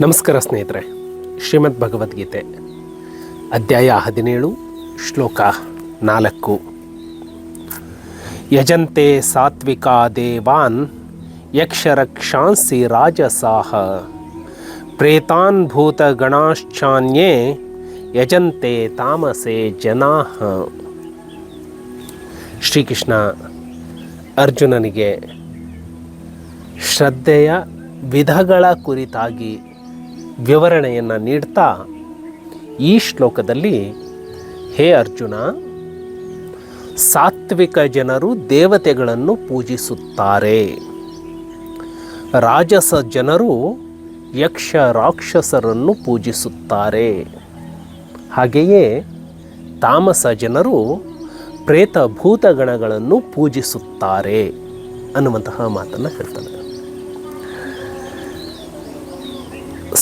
ನಮಸ್ಕಾರ ಸ್ನೇಹಿತರೆ. ಶ್ರೀಮದ್ ಭಗವದ್ಗೀತೆ, ಅಧ್ಯಾಯ ಹದಿನೇಳು, ಶ್ಲೋಕ ನಾಲ್ಕು. ಯಜಂತೆ ಸಾತ್ವಿಕ ದೇವಾನ್ ಯಕ್ಷರಕ್ಷಾಂಸಿ ರಾಜಸಾಹ. ಪ್ರೇತಾನ್ ಭೂತಗಣಾಶ್ಚಾನ್ಯೇ ಯಜಂತೆ ತಾಮಸೆ ಜನಾ ಶ್ರೀಕೃಷ್ಣ ಅರ್ಜುನನಿಗೆ ಶ್ರದ್ಧೆಯ ವಿಧಗಳ ಕುರಿತಾಗಿ ವಿವರಣೆಯನ್ನು ನೀಡ್ತಾ ಈ ಶ್ಲೋಕದಲ್ಲಿ, ಹೇ ಅರ್ಜುನ, ಸಾತ್ವಿಕ ಜನರು ದೇವತೆಗಳನ್ನು ಪೂಜಿಸುತ್ತಾರೆ. ರಾಜಸ ಜನರು ಯಕ್ಷ ರಾಕ್ಷಸರನ್ನು ಪೂಜಿಸುತ್ತಾರೆ. ಹಾಗೆಯೇ ತಾಮಸ ಜನರು ಪ್ರೇತ ಭೂತಗಣಗಳನ್ನು ಪೂಜಿಸುತ್ತಾರೆ ಅನ್ನುವಂತಹ ಮಾತನ್ನು ಹೇಳ್ತಾರೆ.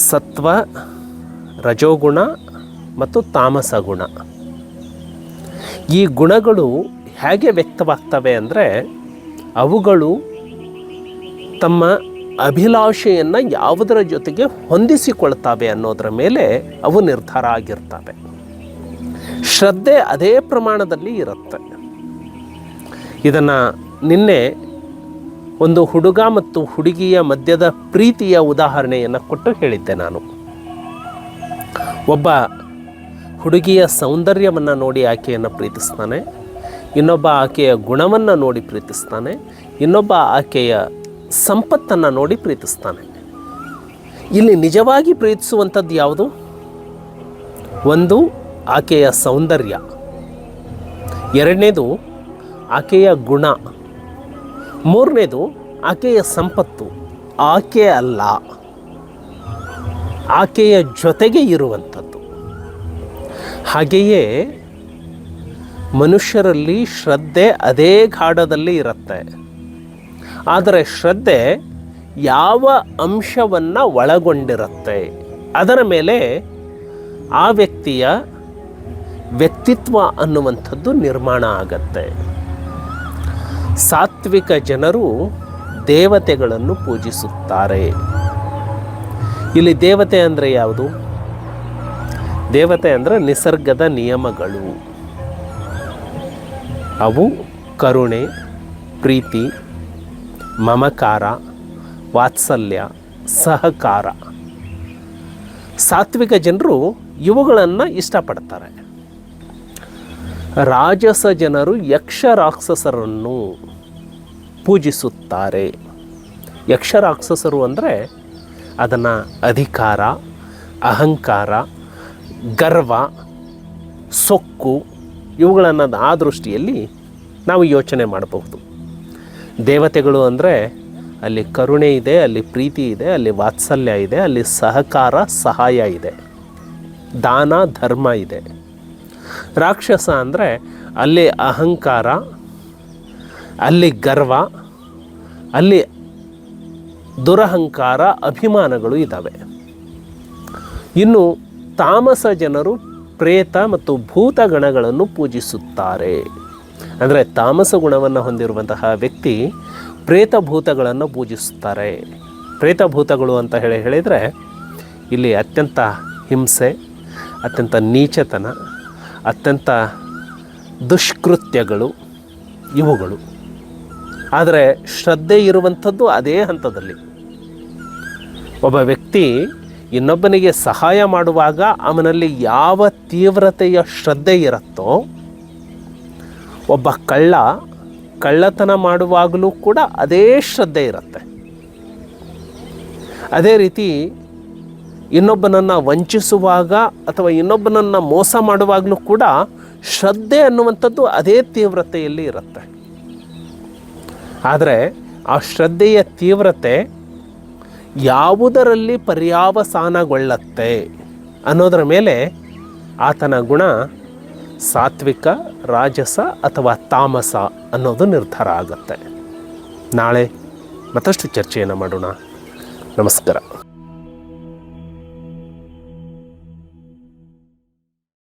ಸತ್ವ, ರಜೋಗುಣ ಮತ್ತು ತಾಮಸ ಗುಣ ಈ ಗುಣಗಳು ಹೇಗೆ ವ್ಯಕ್ತವಾಗ್ತವೆ ಅಂದರೆ ಅವುಗಳು ತಮ್ಮ ಅಭಿಲಾಷೆಯನ್ನು ಯಾವುದರ ಜೊತೆಗೆ ಹೊಂದಿಸಿಕೊಳ್ತವೆ ಅನ್ನೋದರ ಮೇಲೆ ಅವು ನಿರ್ಧಾರ ಆಗಿರ್ತವೆ. ಶ್ರದ್ಧೆ ಅದೇ ಪ್ರಮಾಣದಲ್ಲಿ ಇರುತ್ತೆ. ಇದನ್ನು ನಿನ್ನೆ ಒಂದು ಹುಡುಗ ಮತ್ತು ಹುಡುಗಿಯ ಮಧ್ಯದ ಪ್ರೀತಿಯ ಉದಾಹರಣೆಯನ್ನು ಕೊಟ್ಟು ಹೇಳಿದ್ದೆ ನಾನು. ಒಬ್ಬ ಹುಡುಗಿಯ ಸೌಂದರ್ಯವನ್ನು ನೋಡಿ ಆಕೆಯನ್ನು ಪ್ರೀತಿಸ್ತಾನೆ, ಇನ್ನೊಬ್ಬ ಆಕೆಯ ಗುಣವನ್ನು ನೋಡಿ ಪ್ರೀತಿಸ್ತಾನೆ, ಇನ್ನೊಬ್ಬ ಆಕೆಯ ಸಂಪತ್ತನ್ನು ನೋಡಿ ಪ್ರೀತಿಸ್ತಾನೆ. ಇಲ್ಲಿ ನಿಜವಾಗಿ ಪ್ರೀತಿಸುವಂಥದ್ದು ಯಾವುದು? ಒಂದು, ಆಕೆಯ ಸೌಂದರ್ಯ. ಎರಡನೇದು, ಆಕೆಯ ಗುಣ. ಮೂರನೇದು, ಆಕೆಯ ಸಂಪತ್ತು. ಆಕೆ ಅಲ್ಲ. ಆಕೆಯ ಜೊತೆಗೆ ಇರುವಂಥದ್ದು. ಹಾಗೆಯೇ ಮನುಷ್ಯರಲ್ಲಿ ಶ್ರದ್ಧೆ ಅದೇ ಗಾಢದಲ್ಲಿ ಇರುತ್ತೆ. ಆದರೆ ಶ್ರದ್ಧೆ ಯಾವ ಅಂಶವನ್ನು ಒಳಗೊಂಡಿರುತ್ತೆ? ಅದರ ಮೇಲೆ ಆ ವ್ಯಕ್ತಿಯ ವ್ಯಕ್ತಿತ್ವ ಅನ್ನುವಂಥದ್ದು ನಿರ್ಮಾಣ ಆಗತ್ತೆ. ಸಾತ್ವಿಕ ಜನರು ದೇವತೆಗಳನ್ನು ಪೂಜಿಸುತ್ತಾರೆ. ಇಲ್ಲಿ ದೇವತೆ ಅಂದರೆ ಯಾವುದು? ದೇವತೆ ಅಂದರೆ ನಿಸರ್ಗದ ನಿಯಮಗಳು. ಅವು ಕರುಣೆ, ಪ್ರೀತಿ, ಮಮಕಾರ, ವಾತ್ಸಲ್ಯ, ಸಹಕಾರ. ಸಾತ್ವಿಕ ಜನರು ಇವುಗಳನ್ನು ಇಷ್ಟಪಡ್ತಾರೆ. ರಾಜಸ ಜನರು ಯಕ್ಷ ರಾಕ್ಷಸರನ್ನು ಪೂಜಿಸುತ್ತಾರೆ. ಯಕ್ಷ ರಾಕ್ಷಸರು ಅಂದರೆ ಅದನ್ನು ಅಧಿಕಾರ, ಅಹಂಕಾರ, ಗರ್ವ, ಸೊಕ್ಕು ಇವುಗಳನ್ನು ಆ ದೃಷ್ಟಿಯಲ್ಲಿ ನಾವು ಯೋಚನೆ ಮಾಡಬಹುದು. ದೇವತೆಗಳು ಅಂದರೆ ಅಲ್ಲಿ ಕರುಣೆ ಇದೆ, ಅಲ್ಲಿ ಪ್ರೀತಿ ಇದೆ, ಅಲ್ಲಿ ವಾತ್ಸಲ್ಯ ಇದೆ, ಅಲ್ಲಿ ಸಹಕಾರ, ಸಹಾಯ ಇದೆ. ದಾನ, ಧರ್ಮ ಇದೆ. ರಾಕ್ಷಸ ಅಂದರೆ ಅಲ್ಲಿ ಅಹಂಕಾರ, ಅಲ್ಲಿ ಗರ್ವ, ಅಲ್ಲಿ ದುರಹಂಕಾರ, ಅಭಿಮಾನಗಳು ಇದ್ದಾವೆ ಇನ್ನು ತಾಮಸ ಜನರು ಪ್ರೇತ ಮತ್ತು ಭೂತಗಣಗಳನ್ನು ಪೂಜಿಸುತ್ತಾರೆ. ಅಂದರೆ ತಾಮಸ ಗುಣವನ್ನು ಹೊಂದಿರುವಂತಹ ವ್ಯಕ್ತಿ ಪ್ರೇತ ಭೂತಗಳನ್ನು ಪೂಜಿಸುತ್ತಾರೆ. ಪ್ರೇತ ಭೂತಗಳು ಅಂತ ಹೇಳಿ ಹೇಳಿದರೆ ಇಲ್ಲಿ ಅತ್ಯಂತ ಹಿಂಸೆ, ಅತ್ಯಂತ ನೀಚತನ ಅತ್ಯಂತ ದುಷ್ಕೃತ್ಯಗಳು ಇವುಗಳು. ಆದರೆ ಶ್ರದ್ಧೆ ಇರುವಂಥದ್ದು ಅದೇ ಹಂತದಲ್ಲಿ. ಒಬ್ಬ ವ್ಯಕ್ತಿ ಇನ್ನೊಬ್ಬನಿಗೆ ಸಹಾಯ ಮಾಡುವಾಗ ಅವನಲ್ಲಿ ಯಾವ ತೀವ್ರತೆಯ ಶ್ರದ್ಧೆ ಇರುತ್ತೋ, ಒಬ್ಬ ಕಳ್ಳ ಕಳ್ಳತನ ಮಾಡುವಾಗಲೂ ಕೂಡ ಅದೇ ಶ್ರದ್ಧೆ ಇರುತ್ತೆ. ಅದೇ ರೀತಿ ಇನ್ನೊಬ್ಬನನ್ನು ವಂಚಿಸುವಾಗ ಅಥವಾ ಇನ್ನೊಬ್ಬನನ್ನು ಮೋಸ ಮಾಡುವಾಗಲೂ ಕೂಡ ಶ್ರದ್ಧೆ ಅನ್ನುವಂಥದ್ದು ಅದೇ ತೀವ್ರತೆಯಲ್ಲಿ ಇರುತ್ತೆ. ಆದರೆ ಆ ಶ್ರದ್ಧೆಯ ತೀವ್ರತೆ ಯಾವುದರಲ್ಲಿ ಪರ್ಯಾವಸಾನಗೊಳ್ಳತ್ತೆ ಅನ್ನೋದರ ಮೇಲೆ ಆತನ ಗುಣ ಸಾತ್ವಿಕ, ರಾಜಸ ಅಥವಾ ತಾಮಸ ಅನ್ನೋದು ನಿರ್ಧಾರ ಆಗುತ್ತೆ. ನಾಳೆ ಮತ್ತಷ್ಟು ಚರ್ಚೆಯನ್ನು ಮಾಡೋಣ. ನಮಸ್ಕಾರ.